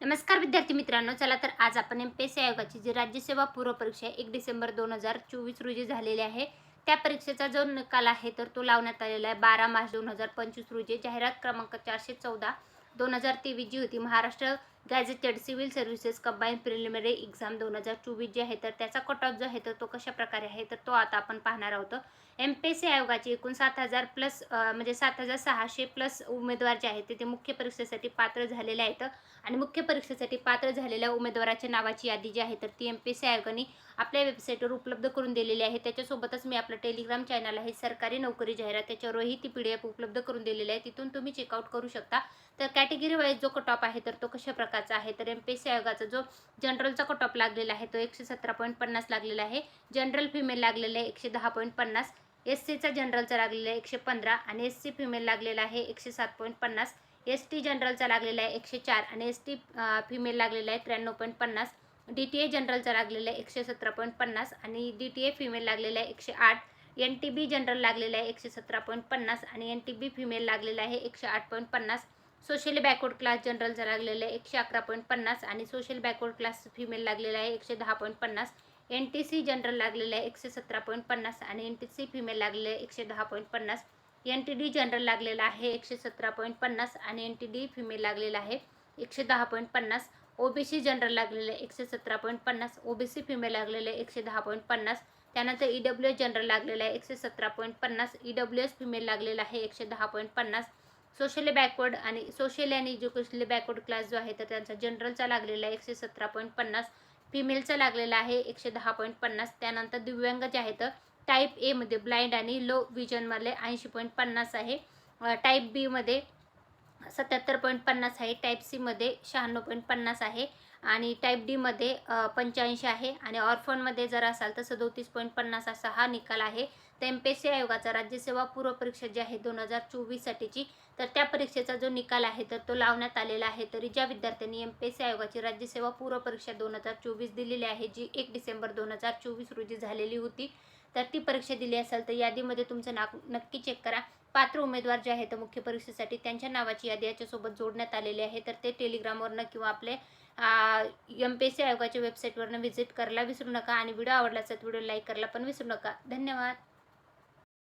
नमस्कार विद्यार्थी मित्रांनो चला तर आज आपण एम पी एस सी आयोगाची जी राज्यसेवा पूर्व परीक्षा एक डिसेंबर दोन हजार चोवीस रोजी झालेली आहे. त्या परीक्षेचा जो निकाल आहे तर तो लावण्यात आलेला आहे बारा मार्च दोन हजार पंचवीस रोजी. जाहिरात क्रमांक चारशे चौदा दोन हजार तेवीस जी होती. Maharashtra gazetted civil services combine preliminary exam दोन हजार चोवीस जे आहे तर त्याचा कट ऑफ जो आहे तर तो कशा प्रकारे आहे तर तो आता आपण पाहणार आहोत. एम पी एस सी आयोगाचे एकूण सात हजार प्लस म्हणजे सात हजार सहाशे प्लस उमेदवार जे आहेत ते ते मुख्य परीक्षेसाठी पात्र झालेले आहेत. आणि मुख्य परीक्षेसाठी पात्र झालेल्या उमेदवाराच्या नावाची यादी जी आहे तर ती एम पी एस सी आयोगाने आपल्या वेबसाईटवर उपलब्ध करून दिलेली आहे. त्याच्यासोबतच मी आपलं टेलिग्राम चॅनल आहे सरकारी नोकरी जाहिरात त्याच्यावरही ती पी डी एफ उपलब्ध करून दिलेली आहे. तिथून तुम्ही चेकआउट करू शकता. तर कॅटेगरी वाईज जो कट ऑफ आहे तर तो कशा आयोगाचा आहे तर एम पी एस सी आयोगाचा जो जनरलचा कट ऑफ लागलेला आहे तो एकशे सतरा पॉईंट पन्नास लागलेला आहे. जनरल फिमेल लागलेला आहे एकशे दहा पॉईंट पन्नास. एस सीचा जनरलचा लागलेला आहे एकशे पंधरा आणि एस सी फिमेल लागलेला आहे एकशे सात पॉईंट पन्नास. एस टी जनरलचा लागलेला आहे एकशे चार आणि एस टी फिमेल लागलेला आहे त्र्याण्णव पॉईंट पन्नास. डी टी ए जनरलचा लागलेला आहे एकशे सतरा पॉईंट पन्नास आणि डी टी ए फिमेल लागलेला आहे एकशे आठ. एन टी बी जनरल लागलेला आहे एकशे सतरा पॉईंट पन्नास आणि एन टी बी फिमेल लागलेला आहे एकशे आठ पॉईंट पन्नास. सोशली बॅकवर्ड क्लास जनरलचा लागलेला आहे एकशे अकरा पॉईंट पन्नास आणि सोशल बॅकवर्ड क्लास फिमेल लागलेला आहे एकशे दहा पॉईंट पन्नास एन टी सी जनरल लागलेलं आहे एकशे सतरा पॉईंट पन्नास आणि एन टी सी फिमेल लागलेलं आहे एकशे दहा पॉईंट पन्नास एन टी डी जनरल लागलेला आहे एकशे सतरा पॉईंट पन्नास आणि एन टी डी फिमेल लागलेला आहे एकशे दहा पॉईंट पन्नास ओ बी सी जनरल लागलेलं आहे एकशे सतरा पॉईंट पन्नास ओ बी सी फिमेल लागलेलं आहे एकशे दहा पॉईंट पन्नास त्यानंतर ई डब्ल्यू एस जनरल लागलेलं आहे एकशे सतरा पॉईंट पन्नास ई डब्ल्यू एस फिमेल लागलेला आहे एकशे दहा पॉईंट पन्नास सोशली बॅकवर्ड आणि सोशल आणि एज्युकेशनली बॅकवर्ड क्लास जो आहे तर त्यांचा जनरलचा लागलेला आहे एकशे सतरा पॉईंट पन्नास. फिमेलचा लागलेला आहे एकशे दहा पॉईंट पन्नास. त्यानंतर दिव्यांग जे आहेत टाईप एमध्ये ब्लाइंड आणि लो विजनमधले ऐंशी पॉईंट पन्नास आहे. टाईप बीमध्ये सत्याहत्तर पॉईंट पन्नास आहे. टाईप सीमध्ये शहाण्णव पॉईंट पन्नास आहे. आणि टाईप डीमध्ये पंच्याऐंशी आहे. आणि ऑर्फनमध्ये जर असाल तर सदोतीस पॉईंट पन्नास असा हा निकाल आहे. तर एम पी एस सी आयोगाचा राज्यसेवा पूर्व परीक्षा जी आहे दोन हजार चोवीससाठीची तर त्या परीक्षेचा जो निकाल आहे तर तो लावण्यात आलेला आहे. तरी ज्या विद्यार्थ्यांनी एम पी एस सी आयोगाची राज्यसेवा पूर्व परीक्षा दोन हजार चोवीस दिलेली आहे जी एक डिसेंबर दोन हजार चोवीस रोजी झालेली होती तर ती परीक्षा दिली असेल तर यादीमध्ये तुमचं नाव नक्की चेक करा. पात्र उमेदवार जे आहेत मुख्य परीक्षेसाठी त्यांच्या नावाची यादी याच्यासोबत जोडण्यात आलेली आहे. तर ते टेलिग्रामवरनं किंवा आपले एम पी एस सी आयोगाच्या वेबसाईटवरनं व्हिजिट करायला विसरू नका. आणि व्हिडिओ आवडला असेल तर व्हिडिओ लाईक करायला पण विसरू नका. धन्यवाद.